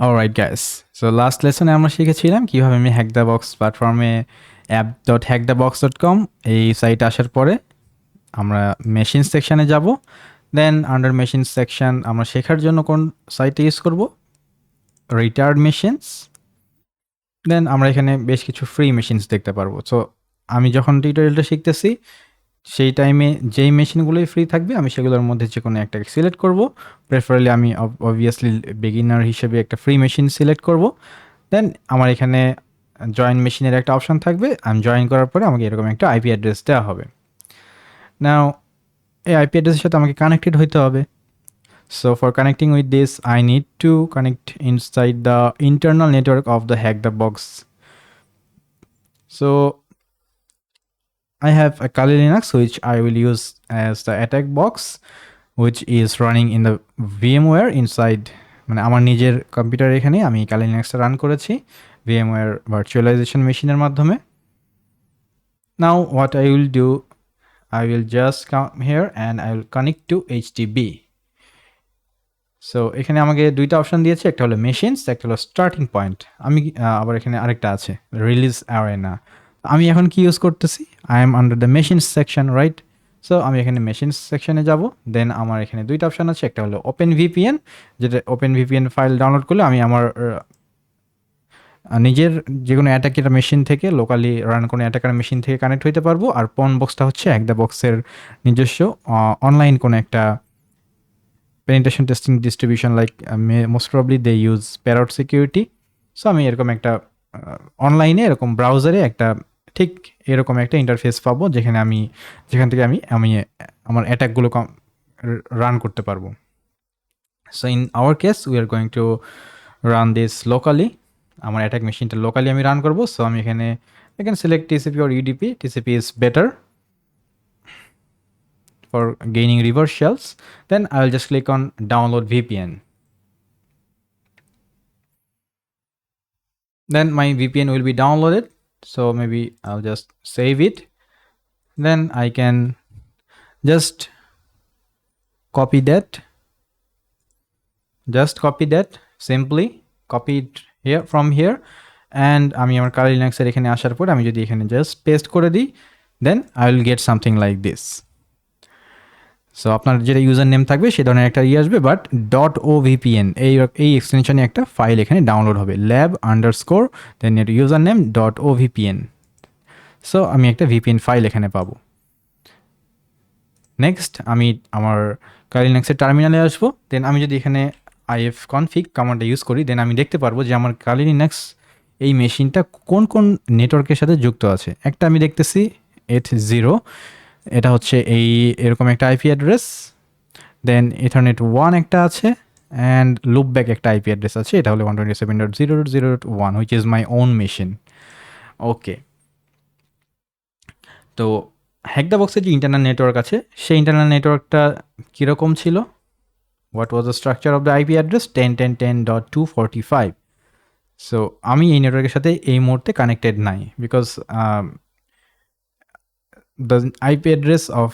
Alright guys so last লেসনে আমরা শিখেছিলাম কীভাবে আমি হ্যাক দ্য বক্স প্ল্যাটফর্মে app dot hack the box dot com এই সাইটে আসার পরে আমরা মেশিন সেকশানে যাব। দেন আন্ডার মেশিন সেকশন আমরা শেখার জন্য কোন সাইটে ইউজ করব? রিটায়ার্ড মেশিনস দেন আমরা এখানে বেশ কিছু ফ্রি মেশিনস দেখতে পারব। সো আমি যখন টিউটোরিয়ালটা শিখতেছি সেই টাইমে যেই মেশিনগুলোই ফ্রি থাকবে, আমি সেগুলোর মধ্যে যে কোনো একটাকে সিলেক্ট করব। প্রেফারেলি আমি অবভিয়াসলি বিগিনার হিসেবে একটা ফ্রি মেশিন সিলেক্ট করব। দেন আমার এখানে জয়েন মেশিনের একটা অপশন থাকবে। আমি জয়েন করার পরে আমাকে এরকম একটা আইপি অ্যাড্রেস দেওয়া হবে। নাও এই আইপি অ্যাড্রেসের সাথে আমাকে কানেক্টেড হইতে হবে। So for connecting with this I need to connect inside the internal network of the hack the box so I have a Kali Linux, which I will use as the attack box, which is running in the VMware inside মানে আমার নিজের computer এখানে আমি Kali লিনাক্সটা run করেছি, VMware virtualisation মেশিনের মাধ্যমে। Now what I will do I will just come here and I will connect to HTB so এখানে আমাকে দুইটা অপশন দিয়েছে, একটা হলো মেশিনস একটা হলো স্টার্টিং পয়েন্ট আমি আবার এখানে আরেকটা আছে রিলিজ অ্যারেনা আমি এখন কি ইউজ করতেছি? I am under the machines section right so আমি এখানে মেশিনস সেকশনে যাব। দেন আমার এখানে দুইটা অপশান আছে। একটা হলো ওপেন ভিপিএন যেটা ওপেন ভিপিএন ফাইল ডাউনলোড করলে আমি আমার নিজের যে কোনো অ্যাটাকের মেশিন থেকে লোকালি রান কোনো অ্যাটাকার মেশিন থেকে কানেক্ট হইতে পারব। আর পন বক্সটা হচ্ছে একদা বক্সের নিজস্ব অনলাইন কোনো একটা penetration testing distribution like most probably they use Parrot security so আমি এরকম একটা অনলাইনে এরকম ব্রাউজারে একটা ঠিক এরকম একটা ইন্টারফেস পাবো যেখানে আমি, যেখান থেকে আমি আমি, আমার অ্যাটাকগুলো রান করতে পারব। So in our case we are going to run this locally আমার অ্যাটাক মেশিনটা লোকালি আমি রান করব। সো আমি এখানে এখানে select TCP or UDP TCP is better for gaining reverse shells. Then, i'll just click on download vpn then, my vpn will be downloaded. so maybe i'll just save it then i can just copy that just copy that simply copy it here from here and আমি আমার কালি লিনাক্সের এখানে আসার পর আমি যদি এখানে just paste করে দিই then I will get something like this So আপনার যেটা ইউজার নেম থাকবে, সে ধরনের একটা ইয়ে আসবে বাট ডট ও ভিপিএন এই এই এক্সটেনশনে একটা ফাইল এখানে ডাউনলোড হবে ল্যাব আন্ডার স্কোর দেন এর user name dot O VPN so আমি একটা ভিপিএন ফাইল এখানে পাবো। নেক্সট আমি আমার কালিনাক্সের টার্মিনালে আসব দেন আমি যদি এখানে আইএফ কনফিগ কমান্ডটা ইউজ করি দেন আমি দেখতে পারব যে আমার কালিনাক্স এই মেশিনটা কোন কোন নেটওয়ার্কের সাথে যুক্ত আছে। একটা আমি দেখতেছি এইট জিরো এটা হচ্ছে এই এরকম একটা IP address then ethernet one একটা আছে অ্যান্ড লুপব্যাক একটা আইপি অ্যাড্রেস আছে, এটা হলো one twenty seven dot zero dot zero dot one which is my own machine okay to Hack The বক্সের যে ইন্টারনাল নেটওয়ার্ক আছে, সেই ইন্টারনাল নেটওয়ার্কটা কীরকম ছিল? What was the structure of the IP address ten ten ten dot two forty five so আমি এই নেটওয়ার্কের সাথে এই মুহূর্তে কানেক্টেড নাই because the IP address of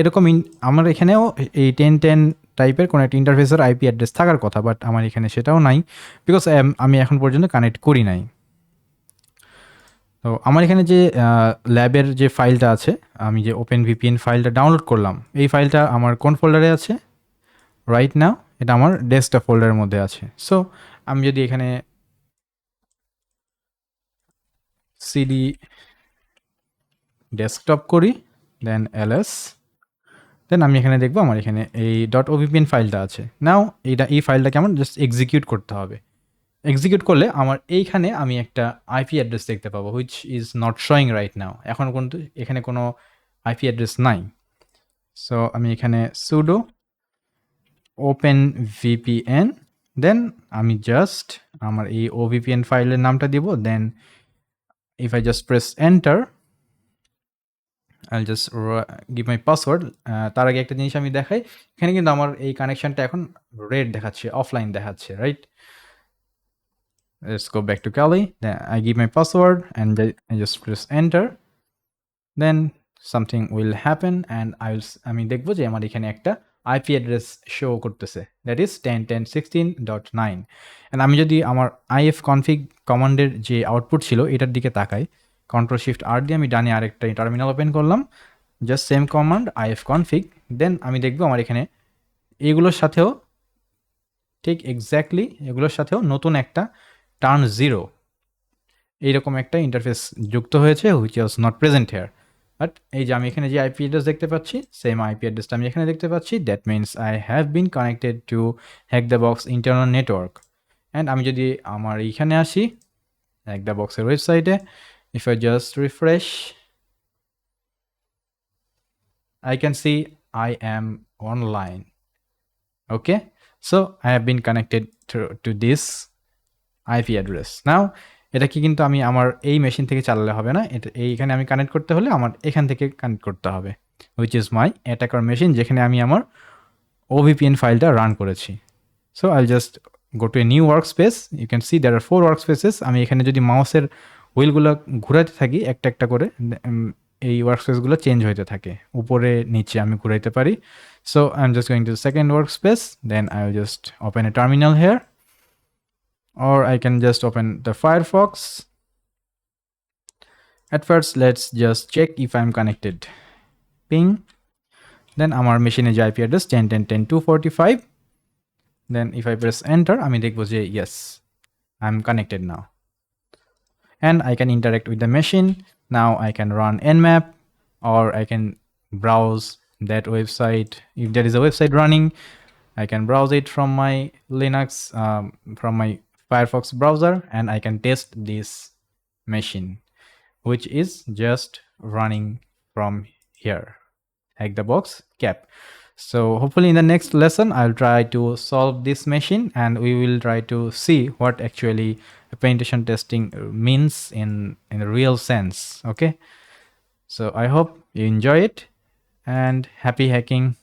এরকম আমার এখানেও এই টেন টেন টাইপের কোনো একটা ইন্টারফেসের আইপি অ্যাড্রেস থাকার কথা বাট আমার এখানে সেটাও নাই বিকজ আমি এখন পর্যন্ত কানেক্ট করি নাই। তো আমার এখানে যে ল্যাবের যে ফাইলটা আছে, আমি যে ওপেন ভিপিএন ফাইলটা ডাউনলোড করলাম, এই ফাইলটা আমার কোন ফোল্ডারে আছে? রাইট নাও এটা আমার ডেস্কটপ ফোল্ডারের মধ্যে আছে। সো আমি যদি এখানে সিডি ডেস্কটপ করি দেন এলএস দেন আমি এখানে দেখব আমার এখানে এই. ডট ওভিপিএন ফাইলটা আছে। নাও এইটা, এই ফাইলটাকে আমার জাস্ট এক্সিকিউট করতে হবে। এক্সিকিউট করলে আমার এইখানে আমি একটা আইপি অ্যাড্রেস দেখতে পাবো which is not showing right now এখন কিন্তু এখানে কোনো আইপি অ্যাড্রেস নাই। সো আমি এখানে সুডো ওপেন ভিপিএন দেন আমি জাস্ট আমার এই ওভিপিএন ফাইলের নামটা দিব then if I just press enter I just give my password তার আগে একটা জিনিস আমি দেখাই। এখানে কিন্তু আমার এই কানেকশনটা এখন রেড দেখাচ্ছে অফলাইন দেখাচ্ছে right let's go back to Kali, then I give my password and I just press enter. Then something will happen আমি দেখব যে আমার এখানে একটা আইপি অ্যাড্রেস শো করতেছে। That is ten ten sixteen dot nine and আমি যদি আমার আইএফ কনফিগ কমান্ডের যে আউটপুট ছিল, এটার দিকে তাকাই কন্ট্রোল শিফট আর দিয়ে আমি ডানে আরেকটা টার্মিনাল ওপেন করলাম। Just same command ifconfig then আমি দেখব আমার এখানে এগুলোর সাথেও ঠিক এক্স্যাক্টলি এগুলোর সাথেও নতুন একটা টার্ন জিরো এইরকম একটা ইন্টারফেস যুক্ত হয়েছে which was not present here but এই যে আমি এখানে যে আইপি অ্যাড্রেস দেখতে পাচ্ছি সেম আইপি অ্যাড্রেসটা আমি এখানে দেখতে পাচ্ছি। That means I have been connected to Hack The Box internal network and আমি যদি আমার এইখানে আসি হ্যাক দ্য বক্সের ওয়েবসাইটে if I just refresh I can see I am online. Okay, so I have been connected to, to this IP address. Now এটা কি কিন্তু আমি আমার এই মেশিন থেকে চালালে হবে না এটা এইখানে আমি কানেক্ট করতে হলে আমার এখান থেকে কানেক্ট করতে হবে which is my attacker machine যেখানে আমি আমার ওভিপিএন ফাইলটা রান করেছি so I just go to a new workspace you can see there are four workspaces আমি এখানে যদি মাউসের হুইলগুলো ঘুরাতে থাকি একটা একটা করে এই ওয়ার্ক স্পেসগুলো চেঞ্জ হইতে থাকে উপরে নিচে আমি ঘুরাইতে পারি so I am just going to second workspace then I just open a terminal here or or I can just open the Firefox. At first, let's just check if I'm connected. Ping. Then আমার মেশিনে যে IP address 10.10.10.245. Then if I press enter, আমি দেখব যে yes, I'm connected now. And I can interact with the machine. Now I can run Nmap or I can browse that website. If there is a website running, I can browse it from my Linux, um, from my Firefox browser, and I can test this machine, which is just running from here. Hack the box cap. So hopefully in the next lesson, I'll try to solve this machine and we will try to see what actually penetration testing means in, in the real sense. Okay. So I hope you enjoy it and happy hacking.